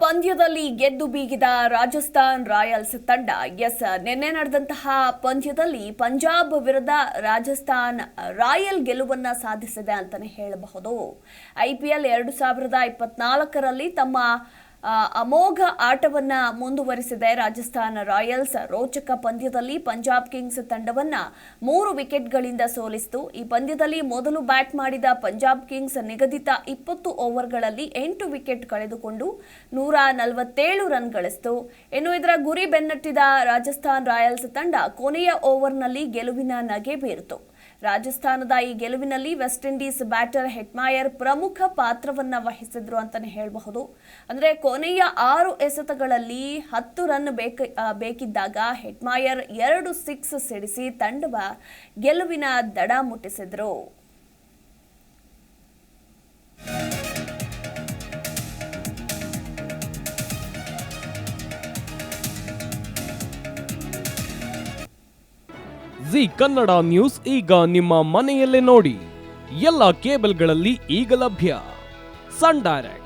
ಪಂದ್ಯದಲ್ಲಿ ಗೆದ್ದು ಬೀಗಿದ ರಾಜಸ್ಥಾನ್ ರಾಯಲ್ಸ್ ತಂಡ. ಎಸ್, ನಿನ್ನೆ ನಡೆದಂತಹ ಪಂದ್ಯದಲ್ಲಿ ಪಂಜಾಬ್ ವಿರುದ್ಧ ರಾಜಸ್ಥಾನ್ ರಾಯಲ್ ಗೆಲುವನ್ನ ಸಾಧಿಸಿದೆ ಅಂತಾನೆ ಹೇಳಬಹುದು. ಐಪಿಎಲ್ ಎರಡು ಸಾವಿರದ ಇಪ್ಪತ್ನಾಲ್ಕರಲ್ಲಿ ತಮ್ಮ ಅಮೋಘ ಆಟವನ್ನ ಮುಂದುವರಿಸಿದೆ ರಾಜಸ್ಥಾನ ರಾಯಲ್ಸ್. ರೋಚಕ ಪಂದ್ಯದಲ್ಲಿ ಪಂಜಾಬ್ ಕಿಂಗ್ಸ್ ತಂಡವನ್ನ ಮೂರು ವಿಕೆಟ್ಗಳಿಂದ ಸೋಲಿಸಿತು. ಈ ಪಂದ್ಯದಲ್ಲಿ ಮೊದಲು ಬ್ಯಾಟ್ ಮಾಡಿದ ಪಂಜಾಬ್ ಕಿಂಗ್ಸ್ ನಿಗದಿತ ಇಪ್ಪತ್ತು ಓವರ್ಗಳಲ್ಲಿ ಎಂಟು ವಿಕೆಟ್ ಕಳೆದುಕೊಂಡು ನೂರ ನಲವತ್ತೇಳು ರನ್ ಗಳಿಸಿತು. ಇನ್ನು ಇದರ ಗುರಿ ಬೆನ್ನಟ್ಟಿದ ರಾಜಸ್ಥಾನ್ ರಾಯಲ್ಸ್ ತಂಡ ಕೊನೆಯ ಓವರ್ನಲ್ಲಿ ಗೆಲುವಿನ ನಗೆ ಬೀರಿತು. ರಾಜಸ್ಥಾನದ ಈ ಗೆಲುವಿನಲ್ಲಿ ವೆಸ್ಟ್ ಇಂಡೀಸ್ ಬ್ಯಾಟರ್ ಹೆಟ್ಮಾಯರ್ ಪ್ರಮುಖ ಪಾತ್ರವನ್ನ ವಹಿಸಿದ್ರು ಅಂತಾನೆ ಹೇಳಬಹುದು. ಅಂದ್ರೆ ಕೊನೆಯ ಆರು ಎಸೆತಗಳಲ್ಲಿ ಹತ್ತು ರನ್ ಬೇಕ ಬೇಕಿದ್ದಾಗ ಹೆಟ್ಮಾಯರ್ ಎರಡು ಸಿಕ್ಸ್ ಸಿಡಿಸಿ ತಂಡವ ಗೆಲುವಿನ ದಡ ಮುಟ್ಟಿಸಿದರು. ಜಿ ಕನ್ನಡ ನ್ಯೂಸ್ ಈಗ ನಿಮ್ಮ ಮನೆಯಲ್ಲೇ ನೋಡಿ. ಎಲ್ಲ ಕೇಬಲ್ಗಳಲ್ಲಿ ಈಗ ಲಭ್ಯ. Sun Direct.